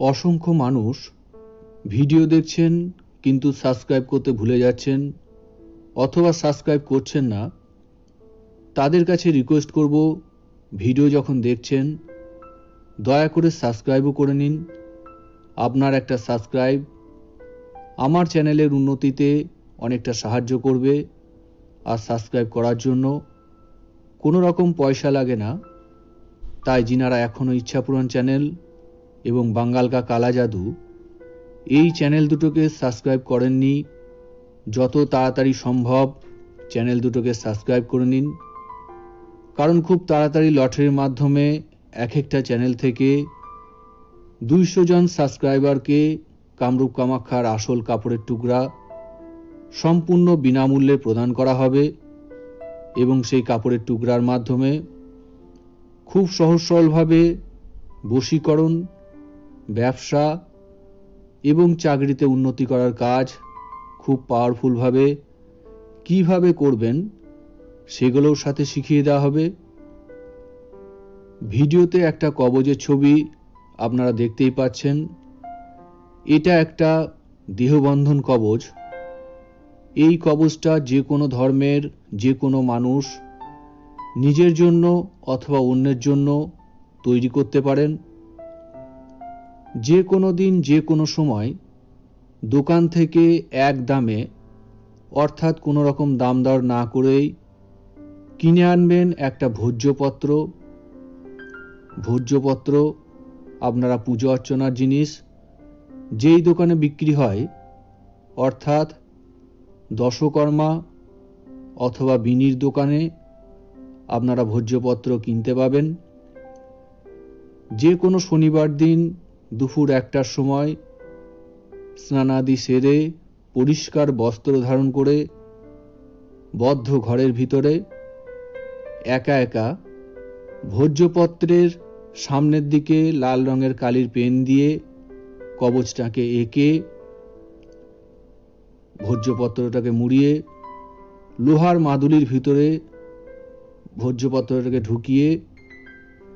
অসংখ্য মানুষ ভিডিও দেখছেন, কিন্তু সাবস্ক্রাইব করতে ভুলে যাচ্ছেন অথবা সাবস্ক্রাইব করছেন না। তাদের কাছে রিকোয়েস্ট করব, ভিডিও যখন দেখছেন, দয়া করে সাবস্ক্রাইবও করে নিন। আপনার একটা সাবস্ক্রাইব আমার চ্যানেলের উন্নতিতে অনেকটা সাহায্য করবে আর সাবস্ক্রাইব করার জন্য। কোনো রকম পয়সা লাগে না। তাই যিনারা এখনও ইচ্ছাপূরণ চ্যানেল এবং বাঙ্গালকা কালা জাদু, এই চ্যানেল দুটোকে সাবস্ক্রাইব করেননি। যত তাড়াতাড়ি সম্ভব চ্যানেল দুটোকে সাবস্ক্রাইব করে নিন। কারণ খুব তাড়াতাড়ি লটারির মাধ্যমে এক একটা চ্যানেল থেকে দুইশো জন সাবস্ক্রাইবারকে কামরূপ কামাখ্যার আসল কাপড়ের টুকরা সম্পূর্ণ বিনামূল্যে প্রদান করা হবে এবং সেই কাপড়ের টুকরার মাধ্যমে খুব সহজ সরলভাবে বশীকরণ ব্যবসা এবং চাকরিতে উন্নতি করার কাজ খুব পাওয়ারফুলভাবে কীভাবে করবেন সেগুলোর সাথে শিখিয়ে দেওয়া হবে। ভিডিওতে একটা কবজের ছবি আপনারা দেখতেই পাচ্ছেন। এটা একটা দেহবন্ধন কবজ। এই কবজটা যে কোনো ধর্মের, যে কোনো মানুষ নিজের জন্য অথবা অন্যের জন্য তৈরি করতে পারেন। যে কোনো দিন, যে কোনো সময় দোকান থেকে এক দামে, অর্থাৎ কোনো রকম দাম দর না করেই কিনে আনবেন একটা ভোজ্যপত্র। ভোজ্যপত্র, আপনারা পুজো অর্চনার জিনিস, যেই দোকানে বিক্রি হয়, অর্থাৎ দশকর্মা অথবা বিনির দোকানে আপনারা ভোজ্যপত্র কিনতে পাবেন। যে কোনো শনিবার দিন দুপুর একটার সময় স্নানাদি সেরে পরিষ্কার বস্ত্র ধারণ করে বদ্ধ ঘরের ভিতরে একা একা ভোজ্যপত্রের সামনের দিকে লাল রঙের কালির পেন দিয়ে কবচটাকে এঁকে ভোজ্যপত্রটাকে মুড়িয়ে লোহার মাদুলির ভিতরে ভোজ্যপত্রটাকে ঢুকিয়ে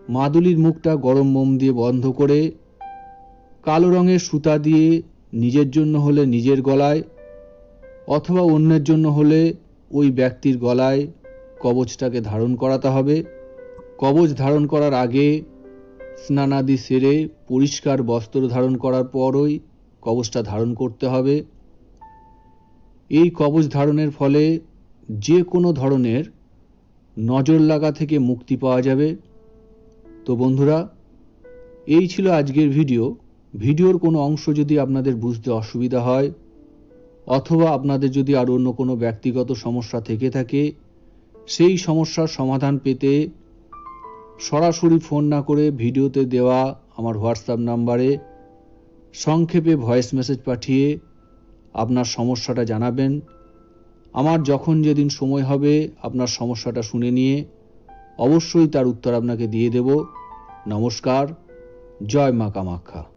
মাদুলির মুখটা গরম মোম দিয়ে বন্ধ করে কালো রঙের সুতা দিয়ে নিজের জন্য হলে নিজের গলায় অথবা অন্যের জন্য হলে ওই ব্যক্তির গলায় কবচটাকে ধারণ করাতে হবে। কবচ ধারণ করার আগে স্নানাদি সেরে পরিষ্কার বস্ত্র ধারণ করার পরই কবচটা ধারণ করতে হবে। এই কবচ ধারণের ফলে যে কোনো ধরনের নজর লাগা থেকে মুক্তি পাওয়া যাবে। তো বন্ধুরা, এই ছিল আজকের ভিডিও। ভিডিওর কোনো অংশ যদি আপনাদের বুঝতে অসুবিধা হয়, অথবা আপনাদের যদি আর অন্য কোনো ব্যক্তিগত সমস্যা থেকে থাকে, সেই সমস্যার সমাধান পেতে সরাসরি ফোন না করে ভিডিওতে দেওয়া আমার হোয়াটসঅ্যাপ নাম্বারে সংক্ষেপে ভয়েস মেসেজ পাঠিয়ে আপনার সমস্যাটা জানাবেন। আমার যখন যেদিন সময় হবে, আপনার সমস্যাটা শুনে নিয়ে অবশ্যই তার উত্তর আপনাকে দিয়ে দেব। নমস্কার, জয় মা কামাখ্যা